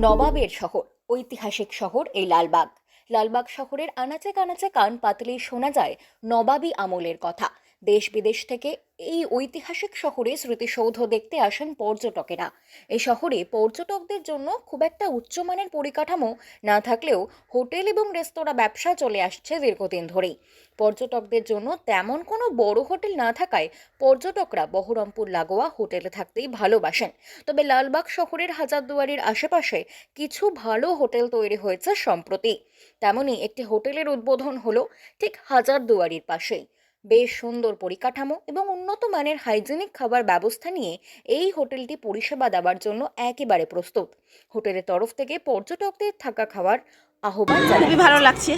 নবাবের শহর, ঐতিহাসিক শহর এই লালবাগ। লালবাগ শহরের আনাচে কানাচে কান পাতলেই শোনা যায় নবাবী আমলের কথা। দেশ বিদেশ থেকে এই ঐতিহাসিক শহরে স্মৃতিসৌধ দেখতে আসেন পর্যটকেরা। এই শহরে পর্যটকদের জন্য খুব একটা উচ্চমানের পরিকাঠামো না থাকলেও হোটেল এবং রেস্তোরাঁ ব্যবসা চলে আসছে দীর্ঘদিন ধরেই। পর্যটকদের জন্য তেমন কোনো বড় হোটেল না থাকায় পর্যটকরা বহরমপুর লাগোয়া হোটেলে থাকতেই ভালোবাসেন। তবে লালবাগ শহরের হাজারদুয়ারির আশেপাশে কিছু ভালো হোটেল তৈরি হয়েছে সম্প্রতি। তেমনই একটি হোটেলের উদ্বোধন হলো ঠিক হাজারদুয়ারির পাশেই। বেশ সুন্দর পরিকাঠামো এবং উন্নত মানের হাইজেনিক খাবার ব্যবস্থা নিয়ে এই হোটেলটি পরিষেবা দেওয়ার জন্য একেবারে প্রস্তুত। হোটেলের তরফ থেকে পর্যটকদের থাকা খাওয়ার আহ্বান খুবই ভালো লাগছে।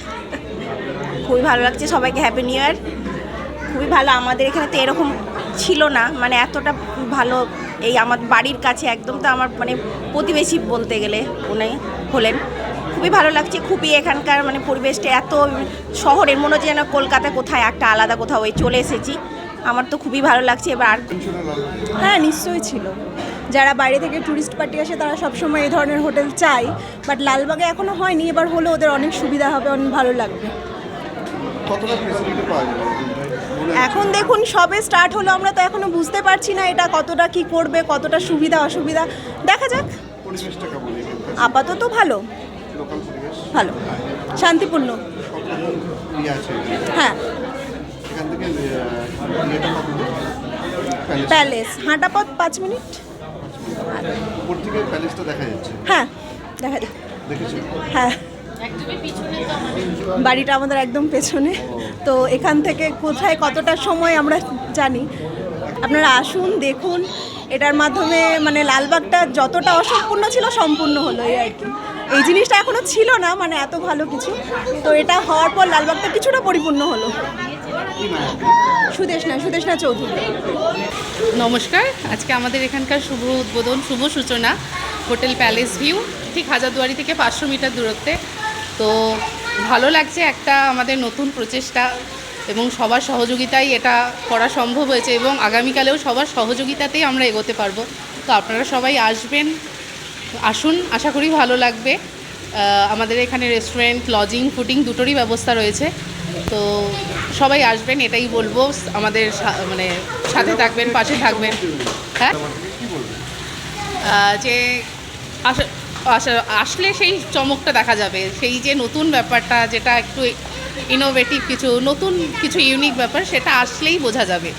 খুবই ভালো লাগছে সবাইকে হ্যাপি নিউ ইয়ার খুবই ভালো, আমাদের এখানে তো এরকম ছিল না। মানে এতটা ভালো এই আমার বাড়ির কাছে একদম তো আমার মানে প্রতিবেশী বলতে গেলে উনি হলেন। খুবই ভালো লাগছে খুবই এখানকার মানে পরিবেশটা এত শহরের মনে হচ্ছে যেন কলকাতা কোথায় একটা আলাদা কোথাও ওই চলে এসেছি। আমার তো খুবই ভালো লাগছে এবার আর হ্যাঁ নিশ্চয়ই ছিল। যারা বাইরে থেকে ট্যুরিস্ট পার্টি আসে তারা সবসময় এই ধরনের হোটেল চায়। বাট লালবাগে এখনও হয়নি এবার হলে ওদের অনেক সুবিধা হবে অনেক ভালো লাগবে। এখন দেখুন সবে স্টার্ট হলো আমরা তো এখনও বুঝতে পারছি না এটা কতটা কি করবে কতটা সুবিধা অসুবিধা। দেখা যাক। আপাতত ভালো। ভালো। শান্তিপূর্ণ। ইয়ে হ্যাঁ? প্যালেস হাঁটা পথ পাঁচ মিনিট। উপর থেকে প্যালেসটা দেখা যাচ্ছে। হ্যাঁ দেখা যাক। হ্যাঁ। বাড়িটা আমাদের একদম পেছনে। তো এখান থেকে কোথায় কতটা সময় আমরা জানি। আপনারা আসুন দেখুন। এটার মাধ্যমে মানে লালবাগটা যতটা অসম্পূর্ণ ছিল সম্পূর্ণ হলো এই আর কি। এই জিনিসটা এখনও ছিল না মানে এত ভালো কিছু। তো এটা হওয়ার পর লালবাগটা কিছুটা পরিপূর্ণ হলো। সুদেশনা সুদেশনা চৌধুরী। নমস্কার, আজকে আমাদের এখানকার শুভ উদ্বোধন, শুভ সূচনা, হোটেল প্যালেস ভিউ, ঠিক হাজারদুয়ারি থেকে পাঁচশো মিটার দূরত্বে। তো ভালো লাগছে একটা আমাদের নতুন প্রচেষ্টা এবং সবার সহযোগিতায় এটা করা সম্ভব হয়েছে এবং আগামীকালেও সবার সহযোগিতাতেই আমরা এগোতে পারব। তো আপনারা সবাই আসবেন আসুন, আশা করি ভালো লাগবে। আমাদের এখানে রেস্টুরেন্ট লজিং ফুডিং দুটোরই ব্যবস্থা রয়েছে। তো সবাই আসবেন, এটাই বলব। আমাদের মানে সাথে থাকবেন, পাশে থাকবেন। হ্যাঁ? যে আস- আস- আসলে সেই চমকটা দেখা যাবে। সেই যে নতুন ব্যাপারটা, যেটা একটু ইনোভেটিভ কিছু, নতুন কিছু ইউনিক ব্যাপার, সেটা আসলেই বোঝা যাবে।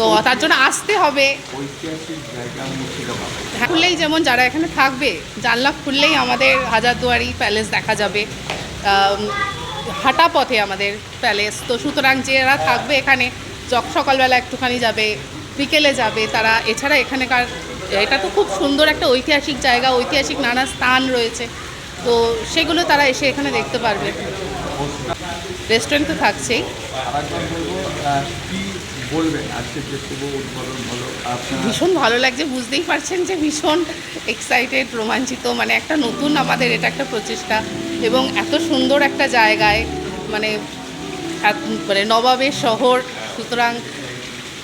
তো তার জন্য আসতে হবে। হ্যাঁ, খুললেই যেমন যারা এখানে থাকবে জানলা খুললেই আমাদের হাজারদুয়ারি প্যালেস দেখা যাবে। হাঁটা পথে আমাদের প্যালেস। তো সুতরাং যারা থাকবে এখানে যখ সকালবেলা একটুখানি যাবে বিকেলে যাবে তারা এছাড়া এখানকার এটা তো খুব সুন্দর একটা ঐতিহাসিক জায়গা ঐতিহাসিক নানা স্থান রয়েছে। তো সেগুলো তারা এসে এখানে দেখতে পারবে। রেস্টুরেন্ট তো থাকছেই। বলবেন, আজকে যে উদ্বোধন হলো ভীষণ ভালো লাগছে, বুঝতেই পারছেন যে ভীষণ এক্সাইটেড রোমাঞ্চিত মানে একটা নতুন আমাদের এটা একটা প্রচেষ্টা এবং এত সুন্দর একটা জায়গায় মানে মানে নবাবের শহর, সুতরাং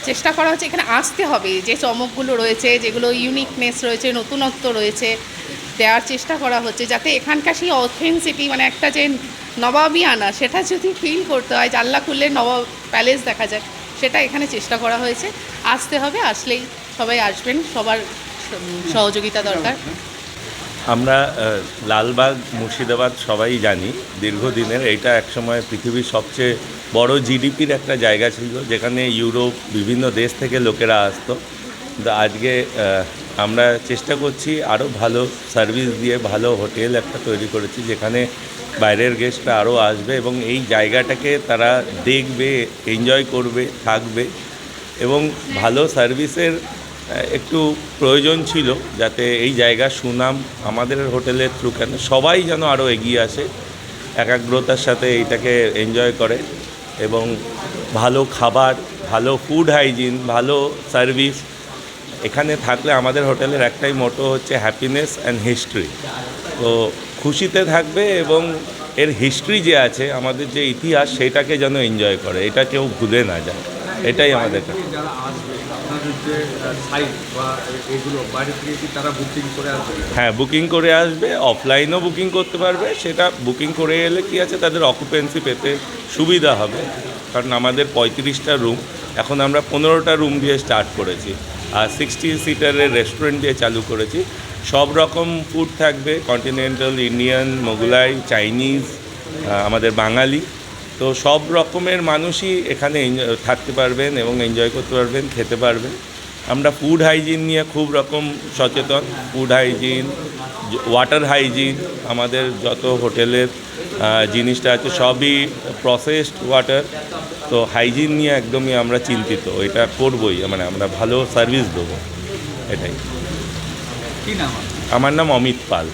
চেষ্টা করা হচ্ছে, এখানে আসতে হবে, যে চমকগুলো রয়েছে, যেগুলো ইউনিকনেস রয়েছে, নতুনত্ব রয়েছে, দেওয়ার চেষ্টা করা হচ্ছে, যাতে এখানকার সেই অথেন্সিটি মানে একটা যে নবাবী আনা, সেটা যদি ফিল করতে হয় জানলা খুললে নবাব প্যালেস দেখা যায়। সেটা এখানে চেষ্টা করা হয়েছে। আসতে হবে, আসলেই সবাই আসবেন, সবার সহযোগিতা দরকার। আমরা লালবাগ, মুর্শিদাবাদ সবাই জানি, দীর্ঘদিনের এইটা একসময় পৃথিবীর সবচেয়ে বড় জিডিপির একটা জায়গা ছিল, যেখানে ইউরোপ, বিভিন্ন দেশ থেকে লোকেরা আসতো। আজকে আমরা চেষ্টা করছি আরও ভালো সার্ভিস দিয়ে, ভালো হোটেল একটা তৈরি করেছি, যেখানে বাইরের গেস্টরা আরও আসবে এবং এই জায়গাটাকে তারা দেখবে এনজয় করবে, থাকবে এবং ভালো সার্ভিসের একটু প্রয়োজন ছিল যাতে এই জায়গার সুনাম আমাদের হোটেলের থ্রু কেন, সবাই যেন আরও এগিয়ে আসে, একাগ্রতার সাথে এইটাকে এনজয় করে এবং ভালো খাবার, ভালো ফুড হাইজিন ভালো সার্ভিস এখানে থাকলে আমাদের হোটেলের একটাই মোটো হচ্ছে হ্যাপিনেস অ্যান্ড হিস্ট্রি তো খুশিতে থাকবে এবং এর হিস্ট্রি যে আছে আমাদের যে ইতিহাস সেটাকে যেন এনজয় করে। এটা কেউ ভুলে না যায়। এটাই আমাদের কাজ। যারা আসবে আপনাদের যে সাইট বা এগুলো বাইরে থেকে কি তারা বুকিং করে আসবে? হ্যাঁ বুকিং করে আসবে অফলাইনও বুকিং করতে পারবে। সেটা বুকিং করে এলে কি আছে তাদের অকুপেন্সি পেতে সুবিধা হবে। কারণ আমাদের পঁয়ত্রিশটা রুম এখন আমরা পনেরোটা রুম দিয়ে স্টার্ট করেছি। আর সিক্সটি সিটারের রেস্টুরেন্ট দিয়ে চালু করেছি। সব রকম ফুড থাকবে কন্টিনেন্টাল ইন্ডিয়ান মোগলাই চাইনিজ আমাদের বাঙালি। তো সব রকমের মানুষই এখানে থাকতে পারবেন এবং এনজয় করতে পারবেন, খেতে পারবেন। আমরা ফুড হাইজিন নিয়ে খুব রকম সচেতন। ফুড হাইজিন ওয়াটার হাইজিন আমাদের যত হোটেলের জিনিসটা আছে, সবই প্রসেসড ওয়াটার তো হাইজিন নিয়ে একদমই আমরা চিন্তিত। এটা করবই মানে আমরা ভালো সার্ভিস দেবো। এটাই। কি নাম আমার নাম অমিত পাল।